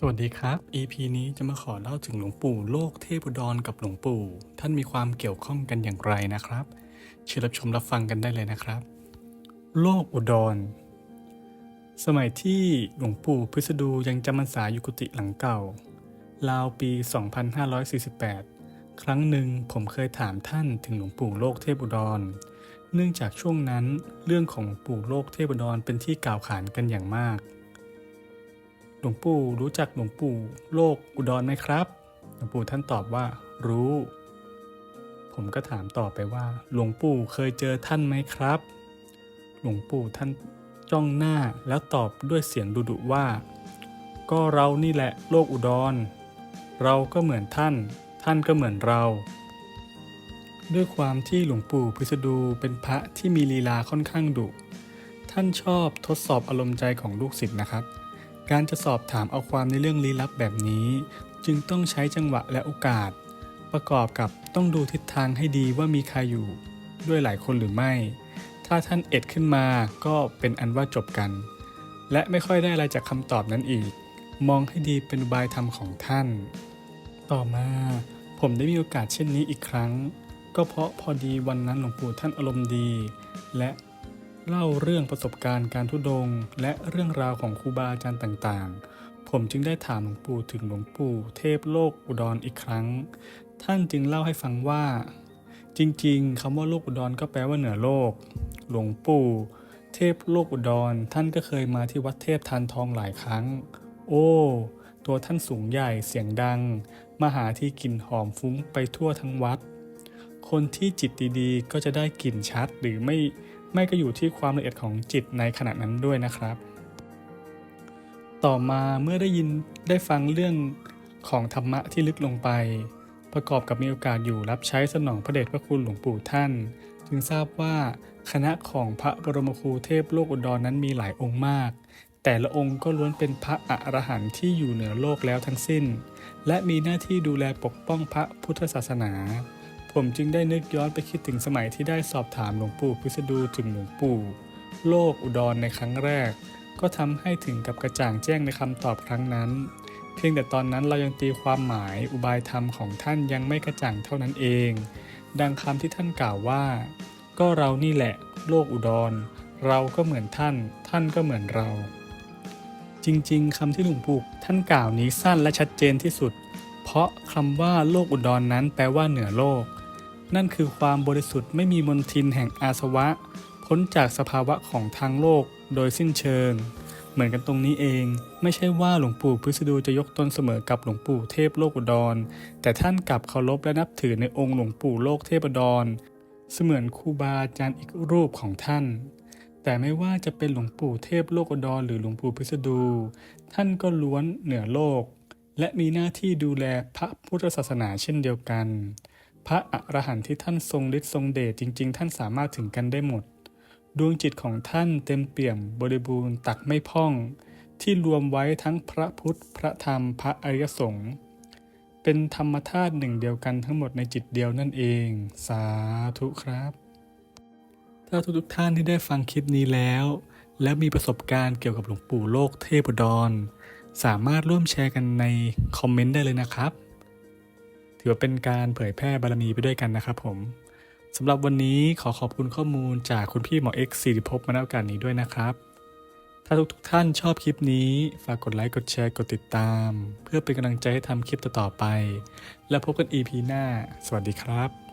สวัสดีครับ EP นี้จะมาขอเล่าถึงหลวงปู่โลกเทพอุดรกับหลวงปู่ ท่านมีความเกี่ยวข้องกันอย่างไรนะครับเชิญรับชมรับฟังกันได้เลยนะครับ โลกอุดร สมัยที่หลวงปู่พิสดูยังจำพรรษาอยู่กุฏิหลังเก่า ราวปี 2548 ครั้งหนึ่งผมเคยถามท่านถึงหลวงปู่โลกเทพอุดร เนื่องจากช่วงนั้นเรื่องของหลวงปู่โลกเทพอุดรเป็นที่กล่าวขานกันอย่างมาก หลวงปู่รู้จักหลวงปู่โลกอุดรไหมครับ หลวงปู่ท่านตอบว่ารู้ ผมก็ถามต่อไปว่า หลวงปู่เคยเจอท่านไหมครับ หลวงปู่ท่านจ้องหน้าแล้วตอบด้วยเสียงดุๆว่า ก็เรานี่แหละโลกอุดร เราก็เหมือนท่าน ท่านก็เหมือนเรา ด้วยความที่หลวงปู่พิสดูเป็นพระที่มีลีลาค่อนข้างดุ ท่านชอบทดสอบอารมณ์ใจของลูกศิษย์นะครับ การจะสอบถามเอาความในเรื่องลี้ลับแบบนี้ จึงต้องใช้จังหวะและโอกาส ประกอบกับต้องดูทิศทางให้ดีว่ามีใครอยู่ ด้วยหลายคนหรือไม่ ถ้าท่านเอ็ดขึ้นมาก็เป็นอันว่าจบกัน และไม่ค่อยได้อะไรจากคำตอบนั้นอีก มองให้ดีเป็นอุบายธรรมของท่าน ต่อมาผมได้มีโอกาสเช่นนี้อีกครั้ง ก็เพราะพอดีวันนั้นหลวงปู่ท่านอารมณ์ดี และ เล่าเรื่องประสบการณ์การทุดง และเรื่องราวของครูบาอาจารย์ต่างๆ ผมจึงได้ถามหลวงปู่ถึงหลวงปู่เทพโลกอุดรอีกครั้ง ท่านจึงเล่าให้ฟังว่า จริงๆคำว่าโลกอุดรก็แปลว่าเหนือโลก หลวงปู่เทพโลกอุดรท่านก็เคยมาที่วัดเทพทานทองหลายครั้ง โอ้ ตัวท่านสูงใหญ่เสียงดัง มหาที่กลิ่นหอมฟุ้งไปทั่วทั้งวัด คนที่จิตดีๆ ก็จะได้กลิ่นชัดหรือไม่ ไม่ก็อยู่ที่ความละเอียดของจิตในขณะนั้นด้วยนะครับ ต่อมาเมื่อได้ยินได้ฟังเรื่องของธรรมะที่ลึกลงไป ประกอบกับมีโอกาสอยู่รับใช้สนองพระเดชพระคุณหลวงปู่ท่าน จึงทราบว่าคณะของพระบรมครูเทพโลกอุดรนั้นมีหลายองค์มาก แต่ละองค์ก็ล้วนเป็นพระอรหันต์ที่อยู่เหนือโลกแล้วทั้งสิ้น และมีหน้าที่ดูแลปกป้องพระพุทธศาสนา ผมจึงได้นึกย้อนไปคิดถึงสมัยที่ได้สอบถามหลวงปู่พิสดูถึงหลวงปู่ โลกอุดรในครั้งแรก ก็ทำให้ถึงกับกระจ่างแจ้งในคำตอบครั้งนั้น เพียงแต่ตอนนั้นเรายังตีความหมายอุบายธรรมของท่านยังไม่กระจ่างเท่านั้นเอง ดังคำที่ท่านกล่าวว่า ก็เรานี่แหละ โลกอุดร เราก็เหมือนท่าน ท่านก็เหมือนเรา จริงๆคำที่หลวงปู่ท่านกล่าวนี้สั้นและชัดเจนที่สุดเพราะคำว่าโลกอุดรนนั้นแปลว่าเหนือโลก นั่นคือความบริสุทธิ์ไม่มีมนทินแห่งอาสวะ พ้นจากสภาวะของทางโลกโดยสิ้นเชิง เหมือนกันตรงนี้เอง ไม่ใช่ว่าหลวงปู่พิสดูจะยกตนเสมอกับหลวงปู่เทพโลกอุดร แต่ท่านกลับเคารพและนับถือในองค์หลวงปู่โลกเทพอุดร เสมือนครูบาอาจารย์อีกรูปของท่านแต่ไม่ว่าจะเป็นหลวงปู่เทพโลกอดรหรือหลวงปู่พิสดู ท่านก็ล้วนเหนือโลก และมีหน้าที่ดูแลพระพุทธศาสนาเช่นเดียวกัน พระอรหันต์ที่ท่านทรงฤทธิ์ทรงเดชจริง ๆ ท่านสามารถถึงกันได้หมด ดวงจิตของท่านเต็มเปี่ยมบริบูรณ์ตักไม่พ่อง ที่รวมไว้ทั้งพระพุทธ พระธรรมพระอริยสงฆ์เป็นธรรมธาตุหนึ่งเดียวกันทั้งหมดในจิตเดียวนั่นเอง สาธุครับ ถ้าทุกๆท่านที่ได้ฟังคลิปนี้แล้ว และมีประสบการณ์เกี่ยวกับหลวงปู่โลกเทพดร สามารถร่วมแชร์กันในคอมเมนต์ได้เลยนะครับ ถือว่าเป็นการเผยแพร่บารมีไปด้วยกันนะครับผมสำหรับวันนี้ขอขอบคุณข้อมูลจากคุณพี่หมอเอ็กซ์สิริภพมาณโอกาสนี้ด้วยนะครับ ถ้าทุกๆท่านชอบคลิปนี้ ฝากกดไลค์กดแชร์กดติดตาม เพื่อเป็นกำลังใจให้ทำคลิปต่อๆไป แล้วพบกัน EP หน้า สวัสดีครับ